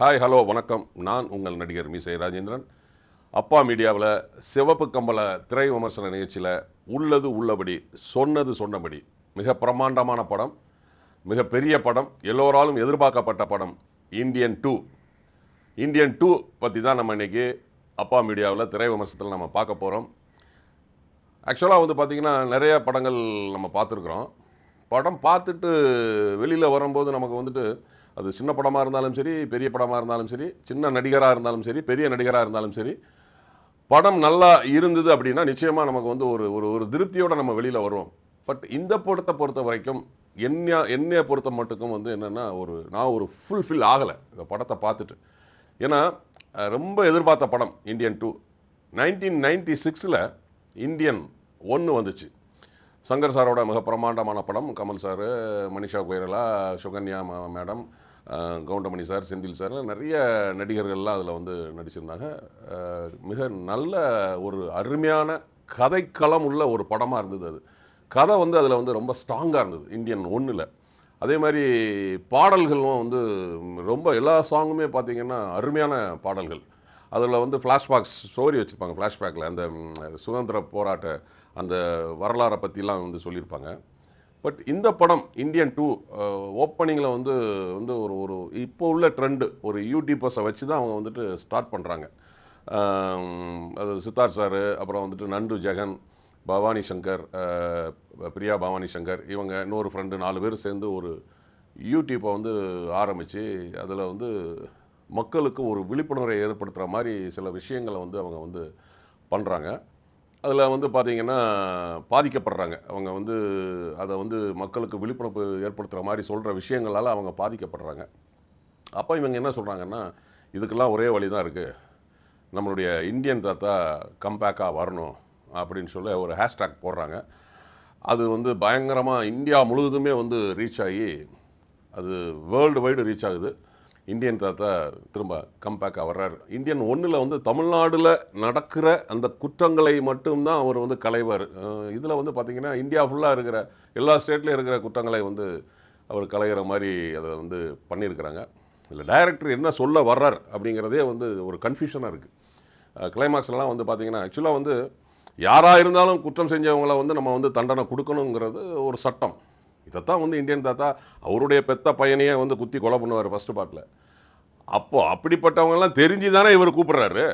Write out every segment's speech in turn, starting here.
Hi hello வணக்கம். நான் உங்கள் நடிகர் மீசை ராஜேந்திரன். அப்பா மீடியாவில் சிவப்பு கம்பள திரை விமர்சன நிகழ்ச்சியில் உள்ளது உள்ளபடி சொன்னது சொன்னபடி மிக பிரமாண்டமான படம் மிக பெரிய படம் எல்லோராலும் எதிர்பார்க்கப்பட்ட படம் இந்தியன் டூ இந்தியன் டூ பற்றி தான் நம்ம இன்றைக்கி அப்பா மீடியாவில் திரை விமர்சனத்தில் நம்ம பார்க்க போகிறோம் ஆக்சுவலாக வந்து பார்த்தீங்கன்னா நிறைய படங்கள் நம்ம பார்த்துருக்குறோம். படம் பார்த்துட்டு வெளியில் வரும்போது நமக்கு வந்துட்டு அது சின்ன படமாக இருந்தாலும் சரி பெரிய படமாக இருந்தாலும் சரி சின்ன நடிகராக இருந்தாலும் சரி பெரிய நடிகராக இருந்தாலும் சரி படம் நல்லா இருந்தது அப்படின்னா நிச்சயமாக நமக்கு வந்து ஒரு ஒரு ஒரு திருப்தியோட நம்ம வெளியில் வருவோம். பட் இந்த படத்தை பொறுத்த வரைக்கும் என்ன என்னைய பொறுத்த மட்டுக்கும் வந்து என்னென்னா ஒரு நான் ஒரு ஃபுல்ஃபில் ஆகலை இந்த படத்தை பார்த்துட்டு. ஏன்னா ரொம்ப எதிர்பார்த்த படம் இந்தியன் டூ நைன்டீன் நைன்டி சிக்ஸில் இந்தியன் ஒன்று வந்துச்சு. சங்கர் சாரோட மிக பிரமாண்டமான படம் Kamal sir Manisha Koirala Sukanya madam Goundamani sir Senthil sir நிறைய நடிகர்கள்லாம் அதில் வந்து நடிச்சிருந்தாங்க. மிக நல்ல ஒரு அருமையான கதைக்களம் உள்ள ஒரு படமாக இருந்தது அது. கதை வந்து அதில் வந்து ரொம்ப ஸ்ட்ராங்காக இருந்தது இந்தியன் ஒன்றில் அதே மாதிரி பாடல்களும் வந்து ரொம்ப எல்லா சாங்குமே பார்த்தீங்கன்னா அருமையான பாடல்கள். அதில் வந்து ஃப்ளாஷ்பேக்ஸ் ஸ்டோரி வச்சுருப்பாங்க ஃப்ளாஷ்பேக்கில் அந்த சுதந்திர போராட்ட அந்த வரலாறை பற்றிலாம் வந்து சொல்லியிருப்பாங்க. பட் இந்த படம் இந்தியன் டூ ஓப்பனிங்கில் வந்து வந்து ஒரு ஒரு இப்போ உள்ள ட்ரெண்டு ஒரு யூடியூபர்ஸை வச்சு தான் அவங்க வந்துட்டு ஸ்டார்ட் பண்ணுறாங்க அது சித்தார்த் சார் அப்புறம் வந்துட்டு நண்டு ஜெகன் பவானி சங்கர் பிரியா பவானி சங்கர் இவங்க இன்னொரு ஃப்ரெண்டு நாலு பேர் சேர்ந்து ஒரு யூடியூப்பை வந்து ஆரம்பித்து அதில் வந்து மக்களுக்கு ஒரு விழிப்புணர்வை ஏற்படுத்துகிற மாதிரி சில விஷயங்களை வந்து அவங்க வந்து பண்ணுறாங்க அதில் வந்து பார்த்தீங்கன்னா பாதிக்கப்படுறாங்க. அவங்க வந்து அதை வந்து மக்களுக்கு விழிப்புணர்வு ஏற்படுத்துகிற மாதிரி சொல்கிற விஷயங்களால் அவங்க பாதிக்கப்படுறாங்க. அப்போ இவங்க என்ன சொல்கிறாங்கன்னா இதுக்கெல்லாம் ஒரே வழி தான் இருக்குது நம்மளுடைய இந்தியன் தாத்தா கம்பேக்காக வரணும் அப்படின்னு சொல்லி ஒரு ஹேஷ்டேக் போடுறாங்க. அது வந்து பயங்கரமாக இந்தியா முழுவதுமே வந்து ரீச் ஆகி அது வேர்ல்டு வைடு ரீச் ஆகுது. இந்தியன் தாத்தா திரும்ப கம்பேக்காக வர்றாரு. இந்தியன் ஒன்றில் வந்து தமிழ்நாடுல நடக்கிற அந்த குற்றங்களை மட்டும்தான் அவர் வந்து கலைவார் இதில் வந்து பார்த்தீங்கன்னா இந்தியா ஃபுல்லாக இருக்கிற எல்லா ஸ்டேட்லேயும் இருக்கிற குற்றங்களை வந்து அவர் கலைகிற மாதிரி அதை வந்து பண்ணியிருக்கிறாங்க. இதில் டைரக்டர் என்ன சொல்ல வர்றார் அப்படிங்கிறதே வந்து ஒரு கன்ஃபியூஷனாக இருக்குது கிளைமாக்ஸ்லாம் வந்து பார்த்தீங்கன்னா ஆக்சுவலாக வந்து யாராக இருந்தாலும் குற்றம் செஞ்சவங்களை வந்து நம்ம வந்து தண்டனை கொடுக்கணுங்கிறது ஒரு சட்டம். இதைத்தான் வந்து இந்தியன் தாத்தா அவருடைய பெத்த பையனையே வந்து குத்தி கொலை பண்ணுவார் ஃபர்ஸ்ட் பார்ட்டில் அப்போது அப்படிப்பட்டவங்கெல்லாம் தெரிஞ்சு தானே இவர் கூப்பிட்றாரு.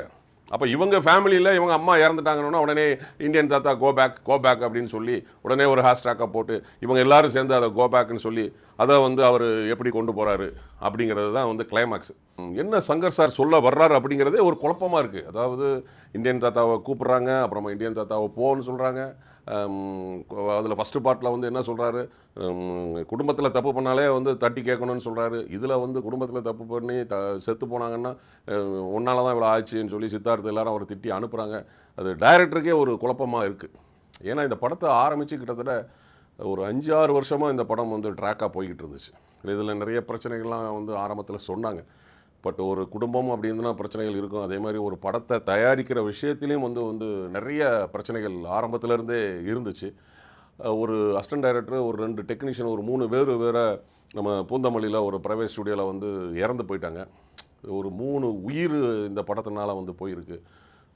அப்போ இவங்க ஃபேமிலியில் இவங்க அம்மா இறந்துட்டாங்கன்னா உடனே இந்தியன் தாத்தா கோ பேக் கோ பேக் அப்படின்னு சொல்லி உடனே ஒரு ஹேஷ்டாக்கை போட்டு இவங்க எல்லாரும் சேர்ந்து அதை கோ பேக்னு சொல்லி அதை வந்து அவர் எப்படி கொண்டு போகிறாரு அப்படிங்கிறது தான் வந்து கிளைமேக்ஸ் என்ன சங்கர் சார் சொல்ல வர்றாரு அப்படிங்கிறதே ஒரு குழப்பமா இருக்குது அதாவது இந்தியன் தாத்தாவை கூப்பிட்றாங்க அப்புறமா இந்தியன் தாத்தாவை போன்னு சொல்கிறாங்க அதில் ஃபஸ்ட்டு பார்ட்டில் வந்து என்ன சொல்கிறாரு குடும்பத்தில் தப்பு பண்ணாலே வந்து தட்டி கேட்கணும்னு சொல்கிறாரு இதில் வந்து குடும்பத்தில் தப்பு பண்ணி த செத்து போனாங்கன்னா உன்னால தான் இவ்வளோ ஆச்சுன்னு சொல்லி சித்தார்த்து எல்லாரும் அவரை திட்டி அனுப்புகிறாங்க அது டைரக்டருக்கே ஒரு குழப்பமாக இருக்குது ஏன்னா இந்த படத்தை ஆரம்பித்து கிட்டத்தட்ட ஒரு அஞ்சு ஆறு வருஷமாக இந்த படம் வந்து ட்ராக்காக போய்கிட்டு இருந்துச்சு. இதில் நிறைய பிரச்சனைகள்லாம் வந்து ஆரம்பத்தில் சொன்னாங்க. பட் ஒரு குடும்பம் அப்படின்னா பிரச்சனைகள் இருக்கும். அதே மாதிரி ஒரு படத்தை தயாரிக்கிற விஷயத்திலையும் வந்து வந்து நிறைய பிரச்சனைகள் ஆரம்பத்துல இருந்தே இருந்துச்சு ஒரு அசிஸ்டன்ட் டைரக்டர் ஒரு ரெண்டு டெக்னீஷியன் ஒரு மூணு பேர் வேற நம்ம பூந்தமல்லியில் ஒரு ப்ரைவேட் ஸ்டுடியோவில் வந்து இறந்து போயிட்டாங்க. ஒரு மூணு உயிர் இந்த படத்தினால வந்து போயிருக்கு.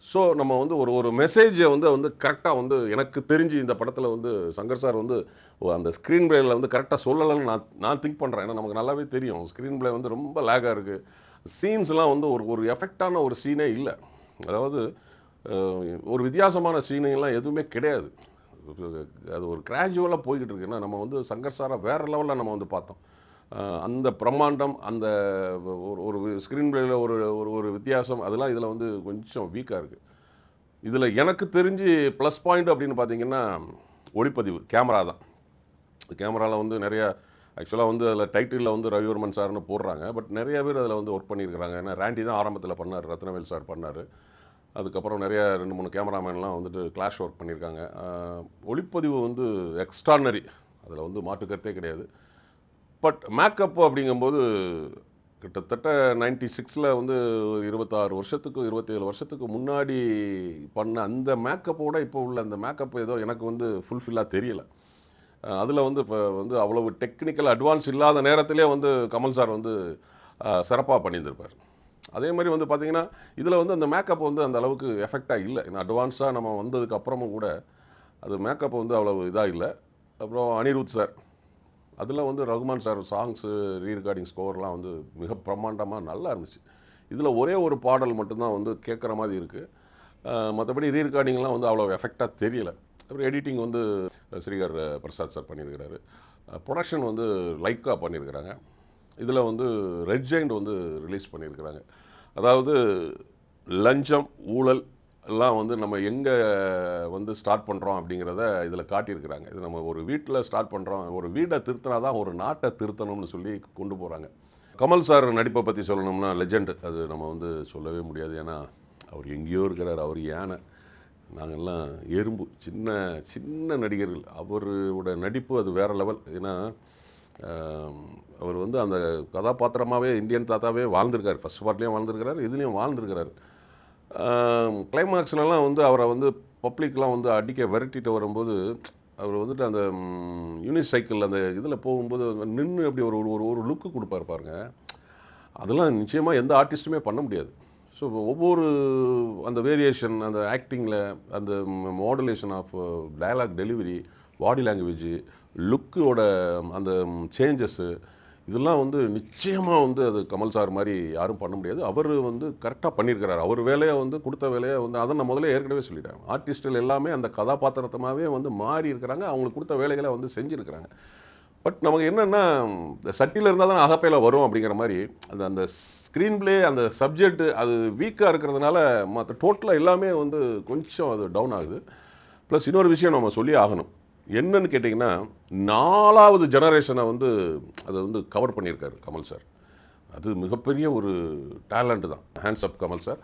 ஸோ நம்ம வந்து ஒரு ஒரு மெசேஜை வந்து வந்து கரெக்டாக வந்து எனக்கு தெரிஞ்சு இந்த படத்தில் வந்து சங்கர் சார் வந்து அந்த ஸ்க்ரீன் பிளேயில் வந்து கரெக்டாக சொல்லலைன்னு நான் நான் திங்க் பண்ணுறேன் ஏன்னா நமக்கு நல்லாவே தெரியும். ஸ்க்ரீன் பிளே வந்து ரொம்ப லேகாக இருக்குது சீன்ஸ்லாம் வந்து ஒரு ஒரு எஃபெக்டான ஒரு சீனே இல்லை. அதாவது ஒரு வித்தியாசமான சீனுங்கெல்லாம் எதுவுமே கிடையாது. அது ஒரு கிராஜுவலாக போய்கிட்டு இருக்குன்னா நம்ம வந்து சங்கர் சாரை வேற லெவலில் நம்ம வந்து பார்த்தோம். அந்த பிரம்மாண்டம் அந்த ஒரு ஒரு ஸ்க்ரீன் பிளேயில் ஒரு ஒரு ஒரு வித்தியாசம் அதெல்லாம் இதில் வந்து கொஞ்சம் வீக்காக இருக்குது இதில் எனக்கு தெரிஞ்சு ப்ளஸ் பாயிண்ட் அப்படின்னு பார்த்தீங்கன்னா ஒளிப்பதிவு கேமரா தான். கேமராவில் வந்து நிறைய ஆக்சுவலாக வந்து அதில் டைட்டிலில் வந்து ரவிவர்மன் சார்னு போடுறாங்க. பட் நிறைய பேர் அதில் வந்து ஒர்க் பண்ணியிருக்கிறாங்க ஏன்னா ரேண்டி தான் ஆரம்பத்தில் பண்ணார் ரத்னவேல் சார் பண்ணார். அதுக்கப்புறம் நிறைய ரெண்டு மூணு கேமராமேன்லாம் வந்துட்டு கிளாஷ் ஒர்க் பண்ணியிருக்காங்க ஒளிப்பதிவு வந்து எக்ஸ்ட்ரானரி அதில் வந்து மாற்று கருத்தே கிடையாது. பட் மேக்கப் அப்படிங்கும்போது கிட்டத்தட்ட நைன்டி சிக்ஸில் வந்து ஒரு இருபத்தாறு வருஷத்துக்கு இருபத்தேழு வருஷத்துக்கு முன்னாடி பண்ண அந்த மேக்கப்போட இப்போ உள்ள அந்த மேக்கப் ஏதோ எனக்கு வந்து ஃபுல்ஃபில்லாக தெரியலை. அதில் வந்து இப்போ வந்து அவ்வளவு டெக்னிக்கல் அட்வான்ஸ் இல்லாத நேரத்திலே வந்து கமல் சார் வந்து சிறப்பாக பண்ணியிருந்திருப்பார். அதே மாதிரி வந்து பார்த்தீங்கன்னா இதில் வந்து அந்த மேக்கப் வந்து அந்த அளவுக்கு எஃபெக்டாக இல்லை. ஏன்னா அட்வான்ஸாக நம்ம வந்ததுக்கு அப்புறமும் கூட அது மேக்கப் வந்து அவ்வளவு இதாக இல்லை. அப்புறம் அனிருத் சார் அதில் வந்து ரகுமான் சார் சாங்ஸு ரீரெக்கார்டிங் ஸ்கோர்லாம் வந்து மிக பிரம்மாண்டமாக நல்லா இருந்துச்சு. இதில் ஒரே ஒரு பாடல் மட்டும்தான் வந்து கேட்குற மாதிரி இருக்குது மற்றபடி ரீரெக்கார்டிங்லாம் வந்து அவ்வளோ எஃபெக்டாக தெரியலை. அப்புறம் எடிட்டிங் வந்து ஸ்ரீகர் பிரசாத் சார் பண்ணியிருக்கிறாரு. ப்ரொடக்ஷன் வந்து லைக்காக பண்ணியிருக்கிறாங்க. இதில் வந்து ரெட் ஜெயிண்ட் வந்து ரிலீஸ் பண்ணியிருக்கிறாங்க. அதாவது லஞ்சம் ஊழல் எல்லாம் வந்து நம்ம எங்கே வந்து ஸ்டார்ட் பண்ணுறோம் அப்படிங்கிறத இதில் காட்டியிருக்கிறாங்க. இது நம்ம ஒரு வீட்டில் ஸ்டார்ட் பண்ணுறோம் ஒரு வீடை திருத்தினா தான் ஒரு நாட்டை திருத்தணும்னு சொல்லி கொண்டு போகிறாங்க கமல் சார் நடிப்பை பற்றி சொல்லணும்னா லெஜெண்ட் அது நம்ம வந்து சொல்லவே முடியாது. ஏன்னா அவர் எங்கேயோ இருக்கிறார். அவர் யானை. நாங்கள்லாம் எறும்பு சின்ன சின்ன நடிகர்கள். அவரோட நடிப்பு அது வேறு லெவல். ஏன்னா அவர் வந்து அந்த கதாபாத்திரமாகவே இந்தியன் தாத்தாவே வாழ்ந்திருக்கார். ஃபர்ஸ்ட் பார்ட்லேயும் வாழ்ந்திருக்கிறாரு இதுலேயும் வாழ்ந்திருக்கிறாரு. கிளைமாக்ஸ்லலாம் வந்து அவரை வந்து பப்ளிக்லாம் வந்து அடிக்க விரட்டிட்டு வரும்போது அவர் வந்துட்டு அந்த யூனிசைக்கிள் அந்த இதில் போகும்போது நின்று அப்படி ஒரு ஒரு ஒரு லுக்கு கொடுப்பாரு பாருங்க. அதெல்லாம் நிச்சயமாக எந்த ஆர்டிஸ்ட்டுமே பண்ண முடியாது. ஸோ ஒவ்வொரு அந்த வேரியேஷன் அந்த ஆக்டிங்கில் அந்த modulation of dialogue delivery body language லுக்கோட அந்த um, சேஞ்சஸ்ஸு இதெல்லாம் வந்து நிச்சயமாக வந்து அது கமல் சார் மாதிரி யாரும் பண்ண முடியாது. அவர் வந்து கரெக்டாக பண்ணியிருக்கிறார் அவர் வேலையை வந்து கொடுத்த வேலையை வந்து அதை நான் முதல்ல ஏற்கனவே சொல்லிட்டேன். ஆர்டிஸ்டில் எல்லாமே அந்த கதாபாத்திரத்தமாகவே வந்து மாறி இருக்கிறாங்க. அவங்களுக்கு கொடுத்த வேலைகளை வந்து செஞ்சுருக்கிறாங்க. பட் நமக்கு என்னென்னா இந்த சட்டியில் இருந்தால் தான் அகப்பையில் வரும் அப்படிங்கிற மாதிரி அந்த அந்த ஸ்க்ரீன் பிளே அந்த சப்ஜெக்ட் அது வீக்காக இருக்கிறதுனால மற்ற டோட்டலாக எல்லாமே வந்து கொஞ்சம் அது டவுன் ஆகுது. ப்ளஸ் இன்னொரு விஷயம் நம்ம சொல்லி ஆகணும். என்னன்னு கேட்டிங்கன்னா நாலாவது ஜெனரேஷனை வந்து அதை வந்து கவர் பண்ணியிருக்காரு கமல் சார் அது மிகப்பெரிய ஒரு டேலண்ட் தான். ஹேண்ட்ஸ் அப் கமல் சார்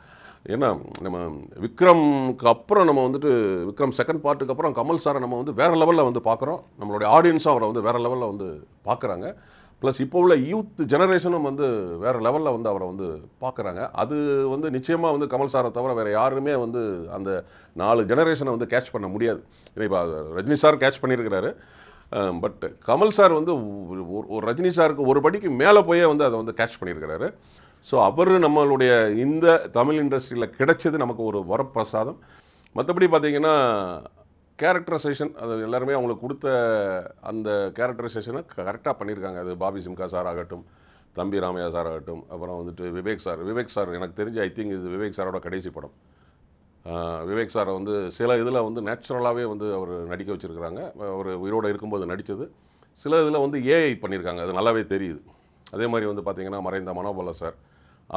ஏன்னா நம்ம விக்ரம்க்கு அப்புறம் நம்ம வந்துட்டு விக்ரம் செகண்ட் பார்ட்டுக்கு அப்புறம் கமல் சாரை நம்ம வந்து வேற லெவலில் வந்து பார்க்குறோம். நம்மளுடைய ஆடியன்ஸும் அவரை வந்து வேற லெவலில் வந்து பார்க்குறாங்க. ப்ளஸ் இப்போ உள்ள யூத் ஜெனரேஷனும் வந்து வேற லெவலில் வந்து அவரை வந்து பார்க்குறாங்க. அது வந்து நிச்சயமாக வந்து கமல் சாரை தவிர வேறு யாருமே வந்து அந்த நாலு ஜெனரேஷனை வந்து கேட்ச் பண்ண முடியாது. இப்போ ரஜினி சார் கேட்ச் பண்ணியிருக்கிறாரு. பட் கமல் சார் வந்து ஒரு- ஒரு- ஒரு ரஜினி சாருக்கு ஒரு படிக்கு மேலே போயே வந்து அதை வந்து கேட்ச் பண்ணியிருக்கிறாரு. ஸோ அவர் நம்மளுடைய இந்த தமிழ் இண்டஸ்ட்ரியில் கிடைச்சது நமக்கு ஒரு வரப்பிரசாதம். மற்றபடி பார்த்தீங்கன்னா கேரக்டரைசேஷன் அது எல்லாருமே அவங்களுக்கு கொடுத்த அந்த கேரக்டரைசேஷனை கரெக்டாக பண்ணியிருக்காங்க அது பாபி சிம்கா சார் ஆகட்டும் தம்பி ராமையா சார் ஆகட்டும் அப்புறம் வந்துட்டு விவேக் சார் விவேக் சார் எனக்கு தெரிஞ்சு ஐ திங்க் இது விவேக் சாரோட கடைசி படம். விவேக் சாரை வந்து சில இதில் வந்து நேச்சுரலாகவே வந்து அவர் நடிக்க வச்சிருக்கிறாங்க. அவர் உயிரோடு இருக்கும்போது நடித்தது சில இதில் வந்து ஏஐ பண்ணியிருக்காங்க அது நல்லாவே தெரியுது. அதே மாதிரி வந்து பார்த்திங்கன்னா மறைந்த மனோபல சார்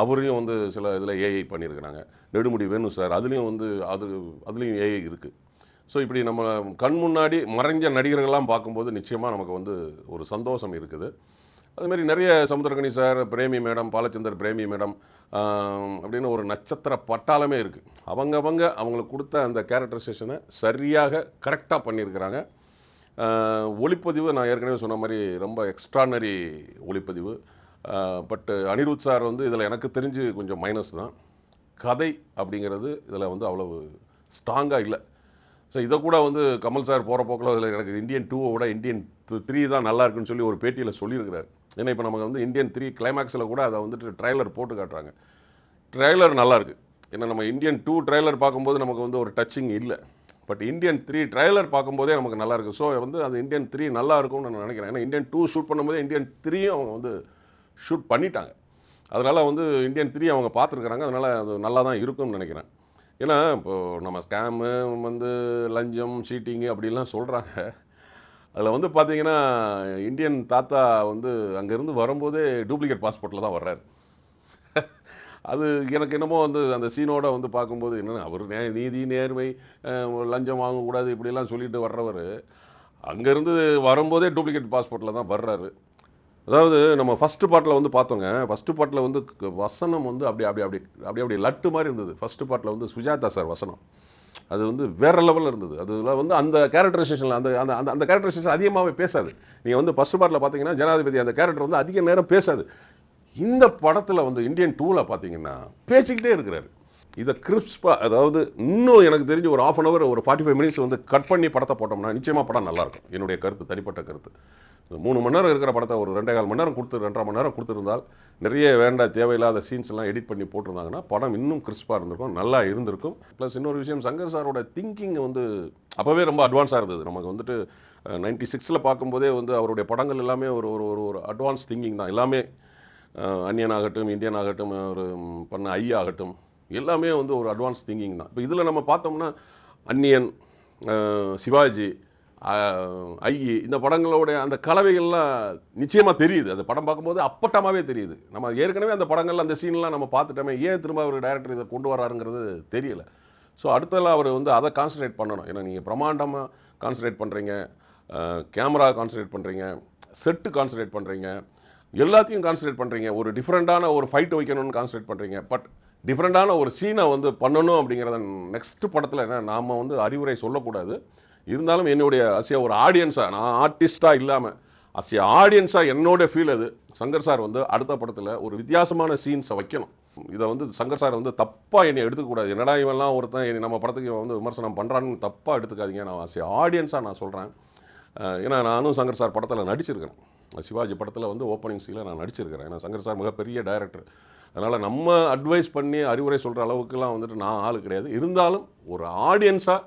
அவரையும் வந்து சில இதில் ஏஐ பண்ணியிருக்கிறாங்க. நெடுமுடி வேணும் சார் அதுலேயும் வந்து அது அதுலேயும் ஏஐ இருக்குது ஸோ இப்படி நம்ம கண் முன்னாடி மறைஞ்ச நடிகர்கள்லாம் பார்க்கும்போது நிச்சயமாக நமக்கு வந்து ஒரு சந்தோஷம் இருக்குது. அது மாதிரி நிறைய Samuthirakani sir Premi madam Balachander Premi madam அப்படின்னு ஒரு நட்சத்திர பட்டாளமே இருக்குது அவங்க அவங்க அவங்களுக்கு கொடுத்த அந்த கேரக்டரைசேஷனை சரியாக கரெக்டாக பண்ணியிருக்கிறாங்க. ஒளிப்பதிவு நான் ஏற்கனவே சொன்ன மாதிரி ரொம்ப எக்ஸ்ட்ரானரி ஒளிப்பதிவு. பட் அனிருத் சார் வந்து இதில் எனக்கு தெரிஞ்சு கொஞ்சம் மைனஸ் தான். கதை அப்படிங்கிறது இதில் வந்து அவ்வளவு ஸ்ட்ராங்காக இல்லை. ஸோ இதை கூட வந்து கமல் சார் போகிற போக்கில் அதில் எனக்கு இந்தியன் டூவை விட இந்தியன் த்ரீ தான் நல்லா இருக்குன்னு சொல்லி ஒரு பேட்டியில் சொல்லியிருக்கிறார். ஏன்னா இப்போ நமக்கு வந்து இந்தியன் த்ரீ கிளைமேக்ஸில் கூட அதை வந்துட்டு ட்ரைலர் போட்டு காட்டுறாங்க. ட்ரைலர் நல்லாயிருக்கு ஏன்னா நம்ம இந்தியன் டூ ட்ரைலர் பார்க்கும்போது நமக்கு வந்து ஒரு டச்சிங் இல்லை. பட் இந்தியன் த்ரீ ட்ரைலர் பார்க்கும்போதே நமக்கு நல்லாயிருக்கு ஸோ வந்து அது இந்தியன் த்ரீ நல்லா இருக்கும்னு நான் நினைக்கிறேன். ஏன்னா இந்தியன் டூ ஷூட் பண்ணும்போதே இந்தியன் த்ரீயும் அவங்க வந்து ஷூட் பண்ணிட்டாங்க. அதனால் வந்து இந்தியன் த்ரீ அவங்க பார்த்துருக்குறாங்க. அதனால் அது நல்லா தான் இருக்கும்னு நினைக்கிறேன். ஏன்னா இப்போது நம்ம ஸ்கேமு வந்து லஞ்சம் சீட்டிங்கு அப்படிலாம் சொல்கிறாங்க அதில் வந்து பார்த்தீங்கன்னா இந்தியன் தாத்தா வந்து அங்கேருந்து வரும்போதே டூப்ளிகேட் பாஸ்போர்ட்டில் தான் வர்றாரு. அது எனக்கு என்னமோ வந்து அந்த சீனோட வந்து பார்க்கும்போது என்னென்ன அவர் நே நீதி நேர்மை லஞ்சம் வாங்கக்கூடாது இப்படிலாம் சொல்லிட்டு வர்றவர் அங்கேருந்து வரும்போதே டூப்ளிகேட் பாஸ்போர்ட்டில் தான் வர்றாரு. அதாவது நம்ம ஃபஸ்ட்டு பாட்டில் வந்து பார்த்தோங்க ஃபஸ்ட்டு பாட்டில் வந்து க- வசனம் வந்து அப்படி அப்படி அப்படி அப்படி அப்படி லட்டு மாதிரி இருந்தது. ஃபஸ்ட்டு பாட்டில் வந்து சுஜாதா சார் வசனம். அது வந்து வேற லெவலில் இருந்தது. அதில் வந்து அந்த கேரக்டரைசேஷனில் அந்த அந்த அந்த- அந்த கேரக்டரைசேஷன் அதிகமாகவே பேசாது. நீங்கள் வந்து ஃபஸ்ட்டு பாட்டில் பார்த்தீங்கன்னா ஜனாதிபதி அந்த கேரக்டர் வந்து அதிக நேரம் பேசாது. இந்த படத்தில் வந்து இந்தியன் டூவில் பார்த்தீங்கன்னா பேசிக்கிட்டே இருக்கிறாரு. இதை கிறிஸ்பாக அதாவது இன்னும் எனக்கு தெரிஞ்சு ஒரு ஆஃப் அன் அவர் ஒரு ஃபார்ட்டி ஃபைவ் மினிட்ஸ் வந்து கட் பண்ணி படத்தை போட்டோம்னா நிச்சயமாக படம் நல்லா இருக்கும். என்னுடைய கருத்து தனிப்பட்ட கருத்து. மூணு மணி நேரம் இருக்கிற படத்தை ஒரு ரெண்டே கால் மணி நேரம் கொடுத்து ரெண்டரை மணி நேரம் கொடுத்துருந்தால் நிறைய வேண்டாம் தேவையில்லாத சீன்ஸ் எல்லாம் எடிட் பண்ணி போட்டிருந்தாங்கன்னா படம் இன்னும் கிறிஸ்பாக இருந்திருக்கும் நல்லா இருந்திருக்கும். ப்ளஸ் இன்னொரு விஷயம் சங்கர் சாரோட திங்கிங் வந்து அப்போவே ரொம்ப அட்வான்ஸாக இருந்தது. நமக்கு வந்துட்டு நைன்டி சிக்ஸில் பார்க்கும்போதே வந்து அவருடைய படங்கள் எல்லாமே ஒரு ஒரு ஒரு ஒரு அட்வான்ஸ் திங்கிங் தான். எல்லாமே அன்னியன் ஆகட்டும் இந்தியன் ஆகட்டும் ஒரு பண்ண ஐ ஆகட்டும் எல்லாமே வந்து ஒரு அட்வான்ஸ் திங்கிங் தான். இப்போ இதில் நம்ம பார்த்தோம்னா அன்னியன் சிவாஜி ஐயி இந்த படங்களோடைய அந்த கலவைகள்லாம் நிச்சயமாக தெரியுது. அந்த படம் பார்க்கும்போது அப்பட்டமாகவே தெரியுது. நம்ம ஏற்கனவே அந்த படங்கள்ல அந்த சீன்லாம் நம்ம பார்த்துட்டோமே ஏன் திரும்ப அவர் டைரக்டர் இதை கொண்டு வராருங்கிறது தெரியல. ஸோ அடுத்தெல்லாம் அவர் வந்து அதை கான்சன்ட்ரேட் பண்ணணும். ஏன்னா நீங்கள் பிரம்மாண்டமாக கான்சன்ட்ரேட் பண்ணுறீங்க கேமரா கான்சன்ட்ரேட் பண்ணுறீங்க செட்டு கான்சன்ட்ரேட் பண்ணுறீங்க எல்லாத்தையும் கான்சன்ட்ரேட் பண்ணுறீங்க ஒரு டிஃப்ரெண்ட்டான ஒரு ஃபைட் வைக்கணும்னு கான்சன்ட்ரேட் பண்ணுறீங்க பட் டிஃப்ரெண்ட்டான ஒரு சீனை வந்து பண்ணணும் அப்படிங்கிறத நெக்ஸ்ட் படத்தில் என்ன நாம் வந்து அறிவுரை சொல்லக்கூடாது. இருந்தாலும் என்னுடைய அசியா ஒரு ஆடியன்ஸாக நான் ஆர்டிஸ்டாக இல்லாமல் அசிய ஆடியன்ஸாக என்னோட ஃபீல் அது. சங்கர் சார் வந்து அடுத்த படத்தில் ஒரு வித்தியாசமான சீன்ஸை வைக்கணும். இதை வந்து சங்கர் சார் வந்து தப்பாக என்னை எடுத்துக்கக்கூடாது. என்னடா இவன்லாம் ஒருத்தன் என்னை நம்ம படத்துக்கு வந்து விமர்சனம் பண்ணுறான்னு தப்பாக எடுத்துக்காதீங்க. நான் அசிய ஆடியன்ஸாக நான் சொல்கிறேன் ஏன்னா நானும் சங்கர் சார் படத்தில் நடிச்சிருக்கிறேன். சிவாஜி படத்தில் வந்து ஓப்பனிங் சீனில் நான் நடிச்சிருக்கிறேன். ஏன்னா சங்கர் சார் மிகப்பெரிய டைரக்டர் அதனால் நம்ம அட்வைஸ் பண்ணி அறிவுரை சொல்கிற அளவுக்குலாம் வந்துட்டு நான் ஆள் கிடையாது. இருந்தாலும் ஒரு ஆடியன்ஸாக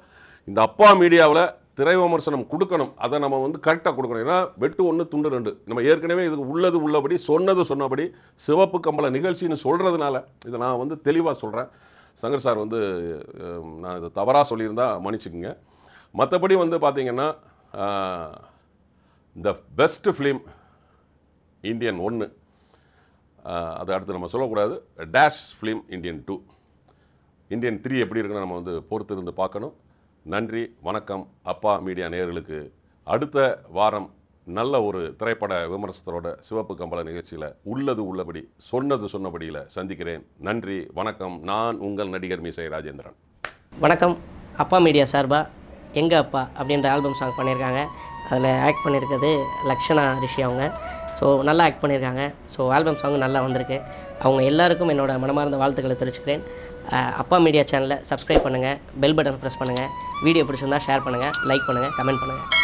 இந்த அப்பா மீடியாவில் திரை விமர்சனம் கொடுக்கணும். அதை நம்ம வந்து கரெக்டாக கொடுக்கணும். ஏன்னா வெட்டு ஒன்று துண்டு ரெண்டு. நம்ம ஏற்கனவே இதுக்கு உள்ளது உள்ளபடி சொன்னது சொன்னபடி சிவப்பு கம்பள நிகழ்ச்சின்னு சொல்கிறதுனால இதை நான் வந்து தெளிவாக சொல்கிறேன் சங்கர் சார் வந்து நான் இதை தவறாக சொல்லியிருந்தா மன்னிச்சுக்குங்க. மற்றபடி வந்து பார்த்தீங்கன்னா த பெஸ்ட் ஃபிலிம் இந்தியன் ஒன்று அதை அடுத்து நம்ம சொல்லக்கூடாது. Dash film Indian two Indian three எப்படி இருக்குன்னு நம்ம வந்து பொறுத்து இருந்து பார்க்கணும். நன்றி வணக்கம். அப்பா மீடியா நேயர்களுக்கு அடுத்த வாரம் நல்ல ஒரு திரைப்பட விமர்சனத்தோட சிவப்பு கம்பள நிகழ்ச்சியில் உள்ளது உள்ளபடி சொன்னது சொன்னபடியில் சந்திக்கிறேன். நன்றி வணக்கம். நான் உங்கள் நடிகர் மீசை ராஜேந்திரன். வணக்கம். அப்பா மீடியா சார்பா? எங்க அப்பா அப்படின்ற ஆல்பம் சாங் பண்ணியிருக்காங்க. அதில் ஆக்ட் பண்ணியிருக்கிறது லக்ஷணா ரிஷி அவங்க. ஸோ நல்லா ஆக்ட் பண்ணியிருக்காங்க ஸோ ஆல்பம் சாங் நல்லா வந்திருக்கு. அவங்க எல்லாருக்கும் என்னோட மனமார்ந்த வாழ்த்துக்களை தெரிவிச்சுக்கிறேன். அப்பா மீடியா சேனலை சப்ஸ்கிரைப் பண்ணுங்கள் பெல் பட்டன் ப்ரெஸ் பண்ணுங்கள் வீடியோ பிடிச்சிருந்தா ஷேர் பண்ணுங்கள் லைக் பண்ணுங்கள் கமெண்ட் பண்ணுங்கள்